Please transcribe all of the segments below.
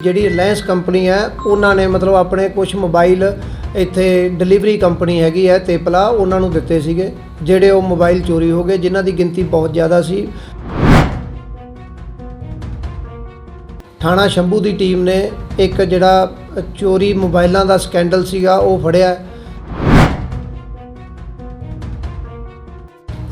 ਜਿਹੜੀ Reliance company ਹੈ, ਉਹਨਾਂ ਨੇ ਮਤਲਬ ਆਪਣੇ ਕੁਝ ਮੋਬਾਈਲ ਇੱਥੇ ਡਿਲੀਵਰੀ ਕੰਪਨੀ ਹੈਗੀ ਹੈ, ਤੇਪਲਾ, ਉਹਨਾਂ ਨੂੰ ਦਿੱਤੇ ਸੀਗੇ, ਜਿਹੜੇ ਉਹ ਮੋਬਾਈਲ ਚੋਰੀ ਹੋ ਗਏ, ਜਿਨ੍ਹਾਂ ਦੀ ਗਿਣਤੀ ਬਹੁਤ ਜ਼ਿਆਦਾ ਸੀ। ਥਾਣਾ ਸ਼ੰਭੂ ਦੀ ਟੀਮ ਨੇ ਇੱਕ ਜਿਹੜਾ ਚੋਰੀ ਮੋਬਾਈਲਾਂ ਦਾ ਸਕੈਂਡਲ ਸੀਗਾ, ਉਹ ਫੜਿਆ।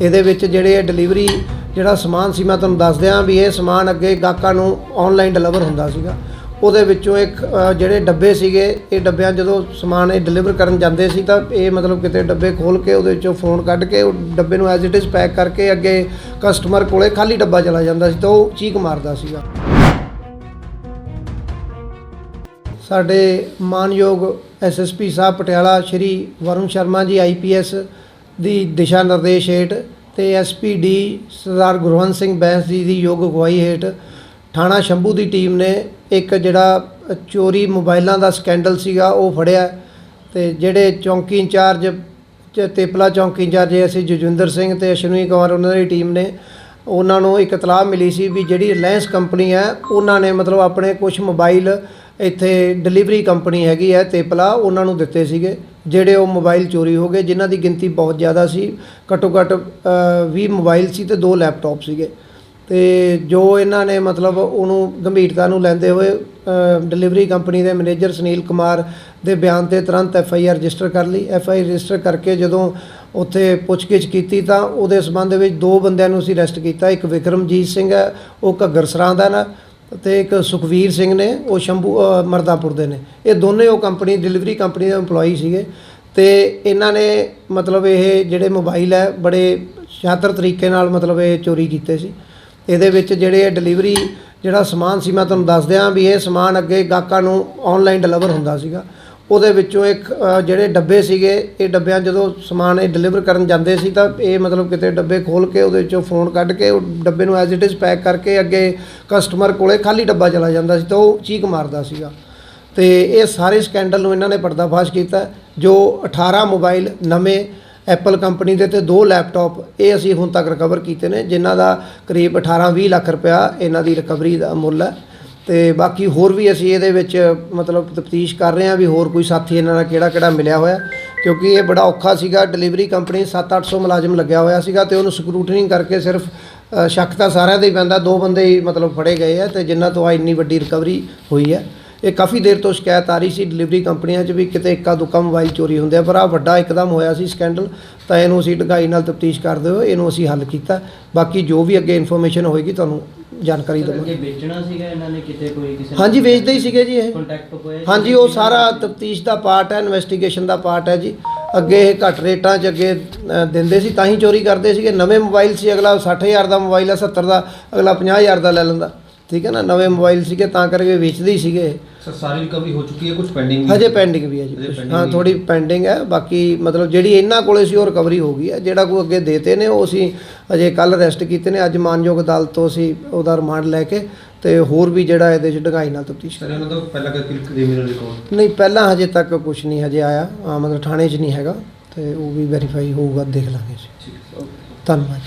ਇਹਦੇ ਵਿੱਚ ਜਿਹੜੇ ਡਿਲੀਵਰੀ ਜਿਹੜਾ ਸਮਾਨ ਸੀ, ਮੈਂ ਤੁਹਾਨੂੰ ਦੱਸ ਦਿਆਂ ਵੀ ਇਹ ਸਮਾਨ ਅੱਗੇ ਗਾਹਕਾਂ ਨੂੰ ਆਨਲਾਈਨ ਡਿਲੀਵਰ ਹੁੰਦਾ ਸੀਗਾ। ਉਹਦੇ ਵਿੱਚੋਂ ਇੱਕ ਅ, ਜਿਹੜੇ ਡੱਬੇ ਸੀਗੇ ਇਹ ਡੱਬਿਆਂ ਜਦੋਂ ਸਮਾਨ ਇਹ ਡਿਲੀਵਰ ਕਰਨ ਜਾਂਦੇ ਸੀ ਤਾਂ ਇਹ ਮਤਲਬ ਕਿਤੇ ਡੱਬੇ ਖੋਲ ਕੇ ਉਹਦੇ ਵਿੱਚੋਂ ਫੋਨ ਕੱਢ ਕੇ ਉਹ ਡੱਬੇ ਨੂੰ ਐਜ਼ ਇਟ ਇਜ਼ ਪੈਕ ਕਰਕੇ ਅੱਗੇ ਕਸਟਮਰ ਕੋਲੇ ਖਾਲੀ ਡੱਬਾ ਚਲਾ ਜਾਂਦਾ ਸੀ ਤਾਂ ਉਹ ਚੀਕ ਮਾਰਦਾ ਸੀਗਾ। ਸਾਡੇ ਮਾਨਯੋਗ ਐਸਐਸਪੀ ਸਾਹਿਬ ਪਟਿਆਲਾ ਸ਼੍ਰੀ ਵਰੁਣ ਸ਼ਰਮਾ ਜੀ ਆਈਪੀਐਸ ਦੀ ਦਿਸ਼ਾ ਨਿਰਦੇਸ਼ ਹੇਠ ਤੇ ਐਸਪੀਡੀ ਸਰਦਾਰ ਗੁਰਵੰਤ ਸਿੰਘ ਬੈਂਸ ਜੀ ਦੀ ਯੋਗ ਅਗਵਾਈ ਹੇਠ ਥਾਣਾ ਸ਼ੰਭੂ ਦੀ ਟੀਮ ਨੇ ਇੱਕ ਜਿਹੜਾ ਚੋਰੀ ਮੋਬਾਈਲਾਂ ਦਾ ਸਕੈਂਡਲ ਸੀਗਾ ਉਹ ਫੜਿਆ। ਤੇ ਜਿਹੜੇ ਚੌਂਕੀ ਇੰਚਾਰਜ ਚ- ਤੇਪਲਾ ਚੌਂਕੀ ਇੰਚਾਰਜ ਅਸੀਂ ਜਜਵਿੰਦਰ ਸਿੰਘ ਤੇ ਅਸ਼ਵਨੀ ਕੁਮਾਰ ਉਹਨਾਂ ਦੀ ਟੀਮ ਨੇ ਉਹਨਾਂ ਨੂੰ ਇੱਕ ਇਤਲਾਹ ਮਿਲੀ ਸੀ ਵੀ ਜਿਹੜੀ ਰਿਲਾਇੰਸ ਕੰਪਨੀ ਹੈ ਉਹਨਾਂ ਨੇ ਮਤਲਬ ਆਪਣੇ ਕੁਝ ਮੋਬਾਈਲ ਇੱਥੇ ਡਿਲੀਵਰੀ ਕੰਪਨੀ ਹੈਗੀ ਹੈ ਤੇਪਲਾ ਉਹਨਾਂ ਨੂੰ ਦਿੱਤੇ ਸੀਗੇ ਜਿਹੜੇ ਉਹ ਮੋਬਾਈਲ ਚੋਰੀ ਹੋ ਗਏ ਜਿਨ੍ਹਾਂ ਦੀ ਗਿਣਤੀ ਬਹੁਤ ਜ਼ਿਆਦਾ ਸੀ। ਘੱਟੋ ਘੱਟ ਅ, 20 ਮੋਬਾਈਲ ਸੀ ਤੇ ਦੋ ਲੈਪਟਾਪ ਸੀਗੇ। ਅਤੇ ਜੋ ਇਹਨਾਂ ਨੇ ਮਤਲਬ ਉਹਨੂੰ ਗੰਭੀਰਤਾ ਨੂੰ ਲੈਂਦੇ ਹੋਏ ਡਿਲੀਵਰੀ ਕੰਪਨੀ ਦੇ ਮੈਨੇਜਰ ਸੁਨੀਲ ਕੁਮਾਰ ਦੇ ਬਿਆਨ ਤੇ ਤੁਰੰਤ ਐਫ ਆਈ ਆਰ ਰਜਿਸਟਰ ਕਰ ਲਈ। ਐਫ ਆਈ ਰਜਿਸਟਰ ਕਰਕੇ ਜਦੋਂ ਉੱਥੇ ਪੁੱਛਗਿੱਛ ਕੀਤੀ ਤਾਂ ਉਹਦੇ ਸਬੰਧ ਵਿੱਚ ਦੋ ਬੰਦਿਆਂ ਨੂੰ ਅਸੀਂ ਅਰੈਸਟ ਕੀਤਾ। ਇੱਕ ਵਿਕਰਮਜੀਤ ਸਿੰਘ ਹੈ, ਉਹ ਘੱਗਰਸਰਾਂ ਦਾ ਨਾ, ਤੇ ਇੱਕ ਸੁਖਵੀਰ ਸਿੰਘ ਨੇ, ਉਹ ਸ਼ੰਭੂ ਮਰਦਾਪੁਰ ਦੇ ਨੇ। ਇਹ ਦੋਨੇ ਉਹ ਕੰਪਨੀ ਡਿਲੀਵਰੀ ਕੰਪਨੀ ਦੇ EMPLOYE ਸੀਗੇ। ਤੇ ਇਹਨਾਂ ਨੇ ਮਤਲਬ ਇਹ ਜਿਹੜੇ ਮੋਬਾਈਲ ਹੈ, ਬੜੇ ਸ਼ਾਤਰ ਤਰੀਕੇ ਨਾਲ ਮਤਲਬ ਇਹ ਚੋਰੀ ਕੀਤੇ ਸੀ। ਇਹਦੇ ਵਿੱਚ ਜਿਹੜੇ ਡਿਲੀਵਰੀ ਜਿਹੜਾ ਸਮਾਨ ਸੀ, ਮੈਂ ਤੁਹਾਨੂੰ ਦੱਸ ਦਿਆਂ ਵੀ ਇਹ ਸਮਾਨ ਅੱਗੇ ਗਾਹਕਾਂ ਨੂੰ ਆਨਲਾਈਨ ਡਿਲੀਵਰ ਹੁੰਦਾ ਸੀਗਾ। ਉਹਦੇ ਵਿੱਚੋਂ ਇੱਕ ਜਿਹੜੇ ਡੱਬੇ ਸੀਗੇ, ਇਹ ਡੱਬਿਆਂ ਜਦੋਂ ਸਮਾਨ ਇਹ ਡਿਲੀਵਰ ਕਰਨ ਜਾਂਦੇ ਸੀ ਤਾਂ ਇਹ ਮਤਲਬ ਕਿਤੇ ਡੱਬੇ ਖੋਲ ਕੇ ਉਹਦੇ ਵਿੱਚੋਂ ਫੋਨ ਕੱਢ ਕੇ ਉਹ ਡੱਬੇ ਨੂੰ ਐਜ਼ ਇਟ ਇਜ਼ ਪੈਕ ਕਰਕੇ ਅੱਗੇ ਕਸਟਮਰ ਕੋਲੇ ਖਾਲੀ ਡੱਬਾ ਚਲਾ ਜਾਂਦਾ ਸੀ ਤਾਂ ਉਹ ਚੀਕ ਮਾਰਦਾ ਸੀਗਾ। ਤੇ ਇਹ ਸਾਰੇ ਸਕੈਂਡਲ ਨੂੰ ਇਹਨਾਂ ਨੇ ਪਰਦਾਫਾਸ਼ ਕੀਤਾ, ਜੋ 18 ਮੋਬਾਈਲ ਨਵੇਂ ਐਪਲ ਕੰਪਨੀ ਦੇ ਤੇ ਦੋ ਲੈਪਟਾਪ ਇਹ ਅਸੀਂ ਹੁਣ ਤੱਕ ਰਿਕਵਰ ਕੀਤੇ ਨੇ, ਜਿਨ੍ਹਾਂ ਦਾ ਕਰੀਬ 18-20 ਲੱਖ ਰੁਪਇਆ ਇਹਨਾਂ ਦੀ ਰਿਕਵਰੀ ਦਾ ਮੁੱਲ ਹੈ। ਤੇ ਬਾਕੀ ਹੋਰ ਵੀ ਅਸੀਂ ਇਹਦੇ ਵਿੱਚ ਮਤਲਬ ਤਫਤੀਸ਼ ਕਰ ਰਹੇ ਹਾਂ ਵੀ ਹੋਰ ਕੋਈ ਸਾਥੀ ਇਹਨਾਂ ਦਾ ਕਿਹੜਾ ਕਿਹੜਾ ਮਿਲਿਆ ਹੋਇਆ, ਕਿਉਂਕਿ ਇਹ ਬੜਾ ਔਖਾ ਸੀਗਾ। ਡਿਲੀਵਰੀ ਕੰਪਨੀ 7-800 ਮੁਲਾਜ਼ਮ ਲੱਗਿਆ ਹੋਇਆ ਸੀਗਾ ਤੇ ਉਹਨੂੰ ਸਕਰੂਟਨਿੰਗ ਕਰਕੇ ਸਿਰਫ ਸ਼ੱਕ ਤਾਂ ਸਾਰਿਆਂ ਦੇ ਹੀ ਪੈਂਦਾ, ਦੋ ਬੰਦੇ ਹੀ ਮਤਲਬ ਫੜੇ ਗਏ ਆ ਤੇ ਜਿਨ੍ਹਾਂ ਤੋਂ ਆ ਇੰਨੀ ਵੱਡੀ ਰਿਕਵਰੀ ਹੋਈ ਹੈ। ਇਹ ਕਾਫੀ ਦੇਰ ਤੋਂ ਸ਼ਿਕਾਇਤ ਆ ਰਹੀ ਸੀ ਡਿਲੀਵਰੀ ਕੰਪਨੀਆਂ 'ਚ ਵੀ ਕਿਤੇ ਇੱਕਾ ਦੁੱਕਾ ਮੋਬਾਈਲ ਚੋਰੀ ਹੁੰਦੇ ਆ ਪਰ ਆ ਵੱਡਾ ਇੱਕਦਮ ਹੋਇਆ ਸੀ ਸਕੈਂਡਲ ਤਾਂ ਇਹਨੂੰ ਅਸੀਂ ਢਗਾਈ ਨਾਲ ਤਫਤੀਸ਼ ਕਰਦੇ ਹੋਏ ਇਹਨੂੰ ਅਸੀਂ ਹੱਲ ਕੀਤਾ। ਬਾਕੀ ਜੋ ਵੀ ਅੱਗੇ ਇਨਫੋਰਮੇਸ਼ਨ ਹੋਏਗੀ ਤੁਹਾਨੂੰ ਜਾਣਕਾਰੀ ਦੇਵਾਂਗੇ। ਵੇਚਣਾ ਸੀਗਾ ਇਹਨਾਂ ਨੇ ਕਿਤੇ ਕੋਈ ਕਿਸੇ ਹਾਂਜੀ ਵੇਚਦੇ ਹੀ ਸੀਗੇ ਜੀ ਇਹ। ਹਾਂਜੀ ਉਹ ਸਾਰਾ ਤਫਤੀਸ਼ ਦਾ ਪਾਰਟ ਹੈ ਇਨਵੈਸਟੀਗੇਸ਼ਨ ਦਾ ਪਾਰਟ ਹੈ ਜੀ। ਅੱਗੇ ਇਹ ਘੱਟ ਰੇਟਾਂ 'ਚ ਅੱਗੇ ਦਿੰਦੇ ਸੀ ਤਾਂ ਹੀ ਚੋਰੀ ਕਰਦੇ ਸੀਗੇ। ਨਵੇਂ ਮੋਬਾਈਲ ਸੀ ਅਗਲਾ 60000 ਦਾ ਮੋਬਾਈਲ ਹੈ 70 ਦਾ ਅਗਲਾ 50000 ਦਾ ਲੈ ਲੈਂਦਾ। ਠੀਕ ਹੈ ਨਾ ਨਵੇਂ ਮੋਬਾਈਲ ਸੀਗੇ ਤਾਂ ਕਰਕੇ ਵੇਚਦੇ ਹੀ ਸੀਗੇ। ਸਰ ਸਾਰੀ ਰਿਕਵਰੀ ਹੋ ਚੁੱਕੀ ਹੈ ਕੁਝ ਪੈਂਡਿੰਗ ਹਜੇ ਪੈਂਡਿੰਗ ਵੀ ਹੈ ਜੀ ਹਜੇ ਕੁਛ। pending ਹਾਂ ਵੀ ਥੋੜੀ ਪੈਂਡਿੰਗ ਹੈ ਬਾਕੀ ਮਤਲਬ ਜਿਹੜੀ ਇਹਨਾਂ ਕੋਲੇ ਸੀ ਉਹ ਰਿਕਵਰੀ ਹੋ ਗਈ ਹੈ। ਜਿਹੜਾ ਕੋਈ ਅੱਗੇ ਦੇਤੇ ਨੇ ਉਹ ਅਸੀਂ ਅਜੇ ਕੱਲ ਅਰੈਸਟ ਕੀਤੇ ਨੇ। ਅੱਜ ਮਾਨਯੋਗ ਅਦਾਲਤ ਤੋਂ ਅਸੀਂ ਉਹਦਾ ਰਿਮਾਂਡ ਲੈ ਕੇ ਤੇ ਹੋਰ ਵੀ ਜਿਹੜਾ ਇਹਦੇ 'ਚ ਢਗਾਈ ਨਾਲ ਤਫਤੀਸ਼ ਸਰ ਇਹਨਾਂ ਪਹਿਲਾਂ ਕੋਈ ਕ੍ਰਿਮੀਨਲ ਰਿਕਾਰਡ? ਨਹੀਂ ਪਹਿਲਾਂ ਹਜੇ ਤੱਕ ਕੁਝ ਨਹੀਂ ਹਜੇ ਆਇਆ। ਆ ਮਤਲਬ ਥਾਣੇ 'ਚ ਨਹੀਂ ਹੈਗਾ ਤੇ ਉਹ ਵੀ ਵੈਰੀਫਾਈ ਹੋਊਗਾ ਦੇਖ ਲਾਂਗੇ ਅਸੀਂ। ਠੀਕ ਹੈ ਧੰਨਵਾਦ।